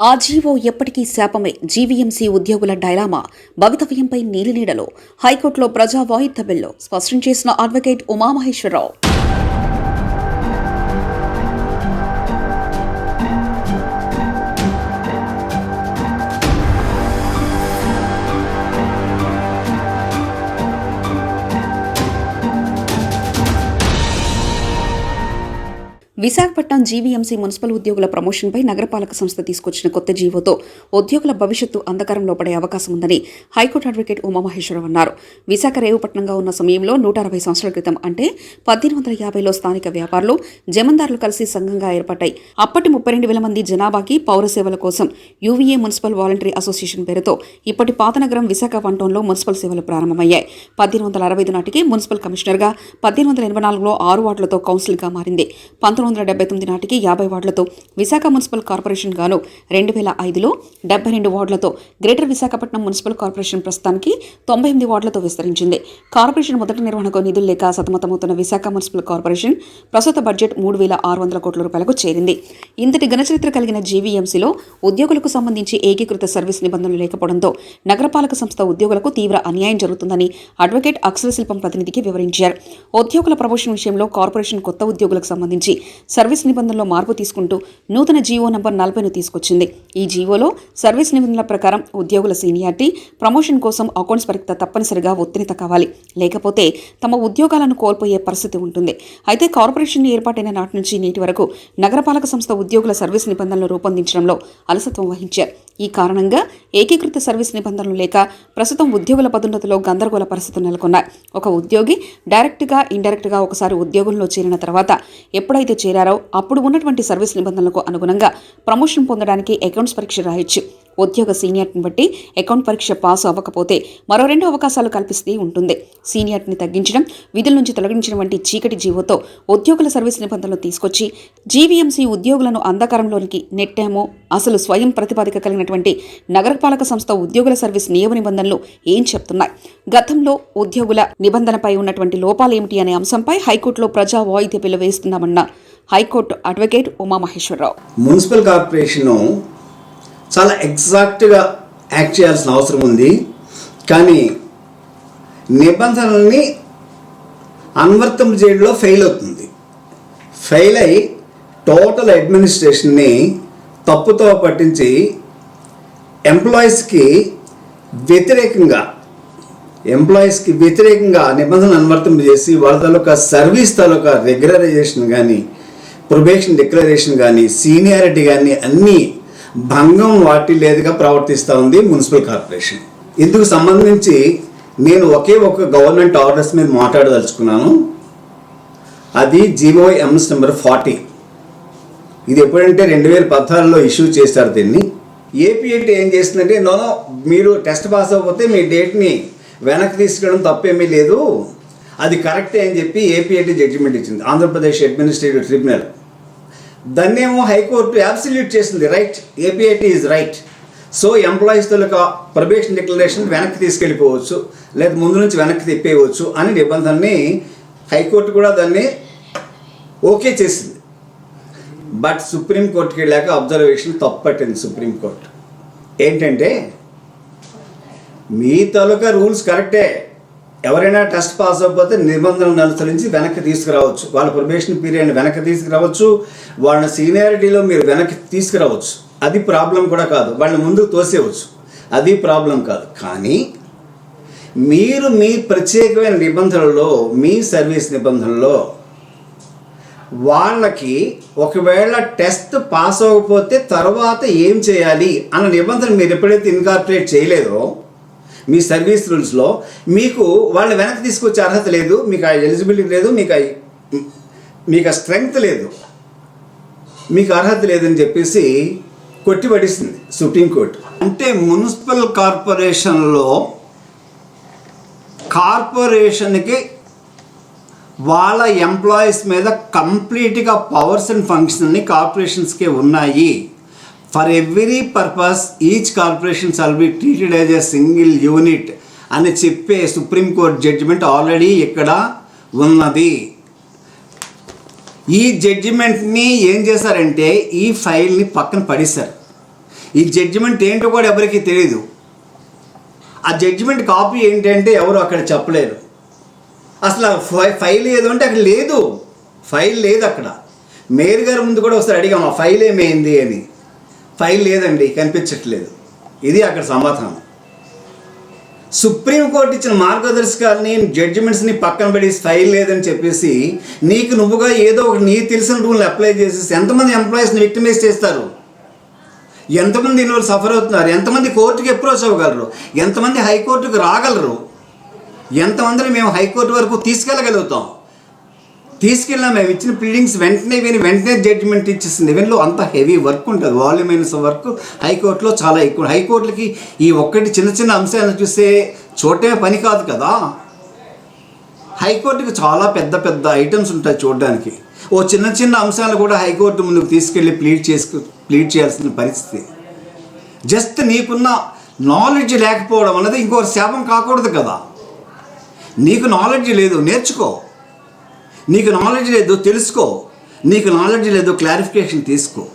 ఆ జీవో ఎప్పటికీ శాపమే. జీవీఎంసీ ఉద్యోగుల డైలామా. భవితవ్యంపై నీలినీడలో. హైకోర్టులో ప్రజా వాయిద్య బిల్లు. స్పష్టం చేసిన advocate Umamaheswararao. Visakhapatnam GVMC municipal ఉద్యోగుల ప్రమోషన్పై నగరపాలక సంస్థ తీసుకొచ్చిన కొత్త జీవోతో ఉద్యోగుల భవిష్యత్తు అంధకారంలో పడే అవకాశం ఉందని హైకోర్టు అడ్వకేట్ ఉమామహేశ్వరరావు అన్నారు. విశాఖ రేవుపట్నంగా ఉన్న సమయంలో నూట అరవై సంవత్సరాల క్రితం అంటే పద్దెనిమిది వందల యాభైలో స్థానిక వ్యాపారులు జమందారులు కలిసి సంఘంగా ఏర్పడ్డాయి. అప్పటి ముప్పై రెండు వేల మంది జనాభాకి పౌర సేవల కోసం యూవీఏ మున్సిపల్ వాలంటరీ అసోసియేషన్ పేరుతో ఇప్పటి పాతనగరం విశాఖ వంటంలో మున్సిపల్ సేవలు ప్రారంభమయ్యాయి. పద్దెనిమిది వందల అరవై ఐదు నాటికి మున్సిపల్ కమిషనర్గా పద్దెనిమిది వందల ఎనభై నాలుగులో ఆరు వార్డులతో కౌన్సిల్గా మారింది. పంతొమ్మిది వందల డెబ్బై తొమ్మిది నాటికి యాభై వార్డులతో విశాఖ మున్సిపల్ కార్పొరేషన్ గాను రెండు వేల ఐదులో డెబ్బై రెండు వార్డులతో గ్రేటర్ విశాఖపట్నం మున్సిపల్ కార్పొరేషన్ ప్రస్తుతానికి తొంభై ఎనిమిది వార్డులతో విస్తరించింది. కార్పొరేషన్ మొదటి నిర్వహణకు నిధులు లేక సతమతమవుతున్న విశాఖ మున్సిపల్ కార్పొరేషన్ ప్రస్తుత బడ్జెట్ మూడు వేల ఆరు వందల కోట్ల రూపాయలకు చేరింది. ఇంతటి ఘనచరిత్ర కలిగిన జీవీఎంసీలో ఉద్యోగులకు సంబంధించి ఏకీకృత సర్వీస్ నిబంధనలు లేకపోవడంతో నగరపాలక సంస్థ ఉద్యోగులకు తీవ్ర అన్యాయం జరుగుతుందని అడ్వకేట్ అక్షర శిల్పం ప్రతినిధికి వివరించారు. ఉద్యోగుల ప్రమోషన్ విషయంలో కార్పొరేషన్ కొత్త ఉద్యోగులకు సంబంధించి సర్వీస్ నిబంధనలో మార్పు తీసుకుంటూ నూతన జీవో నంబర్ నలభైను తీసుకొచ్చింది. ఈ జీవోలో సర్వీస్ నిబంధనల ప్రకారం ఉద్యోగుల సీనియారిటీ ప్రమోషన్ కోసం అకౌంట్స్ పరీక్ష తప్పనిసరిగా ఉత్తీర్ణత కావాలి. లేకపోతే తమ ఉద్యోగాలను కోల్పోయే పరిస్థితి ఉంటుంది. అయితే కార్పొరేషన్ ఏర్పాటైన నాటి నుంచి నేటి వరకు నగరపాలక సంస్థ ఉద్యోగుల సర్వీస్ నిబంధనలు రూపొందించడంలో అలసత్వం వహించారు. ఈ కారణంగా ఏకీకృత సర్వీస్ నిబంధనలు లేక ప్రస్తుతం ఉద్యోగుల పదోన్నతిలో గందరగోళ పరిస్థితులు నెలకొన్నాయి. ఒక ఉద్యోగి డైరెక్ట్గా ఇండైరెక్ట్గా ఒకసారి ఉద్యోగంలో చేరిన తర్వాత ఎప్పుడైతే చేరారో అప్పుడు ఉన్నటువంటి సర్వీస్ నిబంధనలకు అనుగుణంగా ప్రమోషన్ పొందడానికి అకౌంట్స్ పరీక్ష రాయొచ్చు. ఉద్యోగ సీనియర్ని బట్టి అకౌంట్ పరీక్ష పాస్ అవ్వకపోతే మరో రెండు అవకాశాలు కల్పిస్తూ ఉంటుంది. సీనియర్ని తగ్గించడం విధుల నుంచి తొలగించడం వంటి చీకటి జీవోతో ఉద్యోగుల సర్వీస్ నిబంధనలు తీసుకొచ్చి జీవీఎంసీ ఉద్యోగులను అంధకారంలోనికి నెట్టామో అసలు స్వయం ప్రతిపాదిక కలిగినటువంటి నగరపాలక సంస్థ ఉద్యోగుల సర్వీస్ నియమ నిబంధనలు ఏం చెప్తున్నాయి? గతంలో ఉద్యోగుల నిబంధనపై ఉన్నటువంటి లోపాలు ఏమిటి అనే అంశంపై హైకోర్టులో ప్రజా వాయిద్య బిల్లు వేస్తున్నామన్న high court advocate Umamaheswararao. Municipal corporation చాలా ఎగ్జాక్ట్గా యాక్ట్ చేయాల్సిన అవసరం ఉంది. కానీ నిబంధనల్ని అన్వర్తం చేయడంలో ఫెయిల్ అవుతుంది. ఫెయిల్ అయి టోటల్ అడ్మినిస్ట్రేషన్ని తప్పుతో పట్టించి ఎంప్లాయీస్కి వ్యతిరేకంగా ఎంప్లాయీస్కి వ్యతిరేకంగా నిబంధనలు అనువర్తింప చేసి వాళ్ళ తాలూకా సర్వీస్ తాలూకా రెగ్యులరైజేషన్ కానీ ప్రొబేషన్ డిక్లరేషన్ కానీ సీనియారిటీ కానీ అన్నీ భంగం వాటి లేదుగా ప్రవర్తిస్తూ ఉంది మున్సిపల్ కార్పొరేషన్. ఇందుకు సంబంధించి నేను ఒకే ఒక గవర్నమెంట్ ఆర్డర్స్ మీద మాట్లాడదలుచుకున్నాను. అది జీవోఎంఎస్ నెంబర్ ఫార్టీ. ఇది ఎప్పుడంటే రెండు వేల పద్నాలుగులో ఇష్యూ చేశారు దీన్ని. ఏపీఐటీ ఏం చేస్తుందంటే నోనో మీరు టెస్ట్ పాస్ అవ్వకపోతే మీ డేట్ని వెనక్కి తీసుకెళ్ళడం తప్పేమీ లేదు. అది కరెక్టే అని చెప్పి ఏపీఐటీ జడ్జిమెంట్ ఇచ్చింది. Andhra Pradesh administrative tribunal. దాన్నేమో high court absolute చేసింది right APIT is right so employees taluka probation declaration వెనక్కి తీసుకెళ్ళిపోవచ్చు లేదా ముందు నుంచి వెనక్కి తిప్పేయవచ్చు అనే నిబంధనని హైకోర్టు కూడా దాన్ని ఓకే చేసింది. బట్ సుప్రీంకోర్టుకి వెళ్ళాక అబ్జర్వేషన్ తప్పట్టింది సుప్రీంకోర్టు ఏంటంటే మీ తాలూకా రూల్స్ కరెక్టే ఎవరైనా టెస్ట్ పాస్ అవ్వకపోతే నిబంధనలను అనుసరించి వెనక్కి తీసుకురావచ్చు. వాళ్ళ ప్రొబేషన్ పీరియడ్ని వెనక్కి తీసుకురావచ్చు. వాళ్ళ సీనియారిటీలో మీరు వెనక్కి తీసుకురావచ్చు. అది ప్రాబ్లం కూడా కాదు. వాళ్ళని ముందుకు తోసేవచ్చు. అది ప్రాబ్లం కాదు. కానీ మీరు మీ ప్రత్యేకమైన నిబంధనల్లో మీ సర్వీస్ నిబంధనల్లో వాళ్ళకి ఒకవేళ టెస్ట్ పాస్ అవ్వకపోతే తర్వాత ఏం చేయాలి అన్న నిబంధన మీరు ఎప్పుడైతే ఇన్కార్పొరేట్ చేయలేదో మీ సర్వీస్ రూల్స్లో మీకు వాళ్ళు వెనక్కి తీసుకొచ్చే అర్హత లేదు మీకు ఆ ఎలిజిబిలిటీ లేదు మీకు మీకు ఆ స్ట్రెంగ్త్ లేదు. మీకు అర్హత లేదని చెప్పేసి కొట్టిపడిస్తుంది సుప్రీంకోర్టు అంటే మున్సిపల్ కార్పొరేషన్లో కార్పొరేషన్కి వాళ్ళ ఎంప్లాయీస్ మీద కంప్లీట్గా పవర్స్ అండ్ ఫంక్షన్ని కార్పొరేషన్స్కే ఉన్నాయి. For every purpose each corporation shall be treated as a single unit అని చెప్పే సుప్రీంకోర్టు జడ్జిమెంట్ ఆల్రెడీ ఇక్కడ ఉన్నది. ఈ జడ్జిమెంట్ని ఏం చేశారంటే ఈ ఫైల్ని పక్కన పడేశారు. ఈ జడ్జిమెంట్ ఏంటో కూడా ఎవరికి తెలియదు ఆ జడ్జిమెంట్ కాపీ ఏంటంటే ఎవరు అక్కడ చెప్పలేరు. అసలు ఫై- ఫైల్ ఏదో అంటే అక్కడ లేదు. ఫైల్ లేదు అక్కడ. మేయర్ గారి ముందు కూడా ఒకసారి అడిగాం ఆ ఫైల్ ఏమైంది? అని. ఫైల్ లేదండి కనిపించట్లేదు. ఇది అక్కడ సమాధానం. సుప్రీంకోర్టు ఇచ్చిన మార్గదర్శకాలని జడ్జిమెంట్స్ని పక్కన పెట్టి ఫైల్ లేదని చెప్పేసి నీకు నువ్వుగా ఏదో ఒక నీకు తెలిసిన రూల్ని అప్లై చేసేసి ఎంతమంది ఎంప్లాయీస్ని విక్టిమైజ్ చేస్తారు? ఎంతమంది దీనివల్ల సఫర్ అవుతున్నారు? ఎంతమంది కోర్టుకి అప్రోచ్ అవ్వగలరు? ఎంతమంది హైకోర్టుకు రాగలరు? ఎంతమందిని మేము హైకోర్టు వరకు తీసుకెళ్ళగలుగుతాం? తీసుకెళ్ళినా మేము ఇచ్చిన ప్లీడింగ్స్ వెంటనే విని వెంటనే జడ్జిమెంట్ ఇచ్చేసింది ఈవెన్లో అంత హెవీ వర్క్ ఉంటుంది. వాల్యూమైనస్ వర్క్ హైకోర్టులో చాలా ఎక్కువ. హైకోర్టులకి ఈ ఒక్కటి చిన్న చిన్న అంశాలను చూస్తే చూడటమే పని కాదు కదా. హైకోర్టుకి చాలా పెద్ద పెద్ద ఐటమ్స్ ఉంటాయి చూడడానికి. ఓ చిన్న చిన్న అంశాలు కూడా హైకోర్టు ముందుకు తీసుకెళ్ళి ప్లీడ్ చేసుకు ప్లీడ్ చేయాల్సిన పరిస్థితి. జస్ట్ నీకున్న నాలెడ్జ్ లేకపోవడం అనేది ఇంకో శాపం కాకూడదు కదా. నీకు నాలెడ్జ్ లేదు నేర్చుకో. నీకు నాలెడ్జ్ లేదు తెలుసుకో. నీకు నాలెడ్జ్ లేదు క్లారిఫికేషన్ తీసుకో.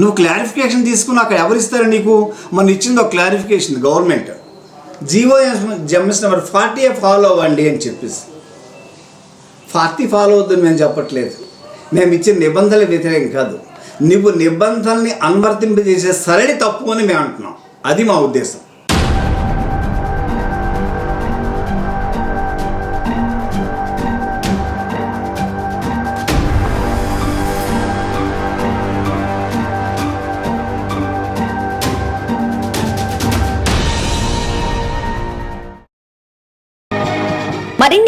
నువ్వు క్లారిఫికేషన్ తీసుకుని అక్కడ ఎవరు ఇస్తారు నీకు? మన ఇచ్చింది ఒక క్లారిఫికేషన్ గవర్నమెంట్ జీవో జమ్మిస్ నెంబర్ ఫార్టీ ఫాలో అవ్వండి అని చెప్పేసి. ఫార్టీ ఫాలో అవుతుంది మేము చెప్పట్లేదు. మేము ఇచ్చిన నిబంధనలు వ్యతిరేకం కాదు. నువ్వు నిబంధనల్ని అనువర్తింపజేసే సరళి తప్పు అని మేము అంటున్నాం. అది మా ఉద్దేశం.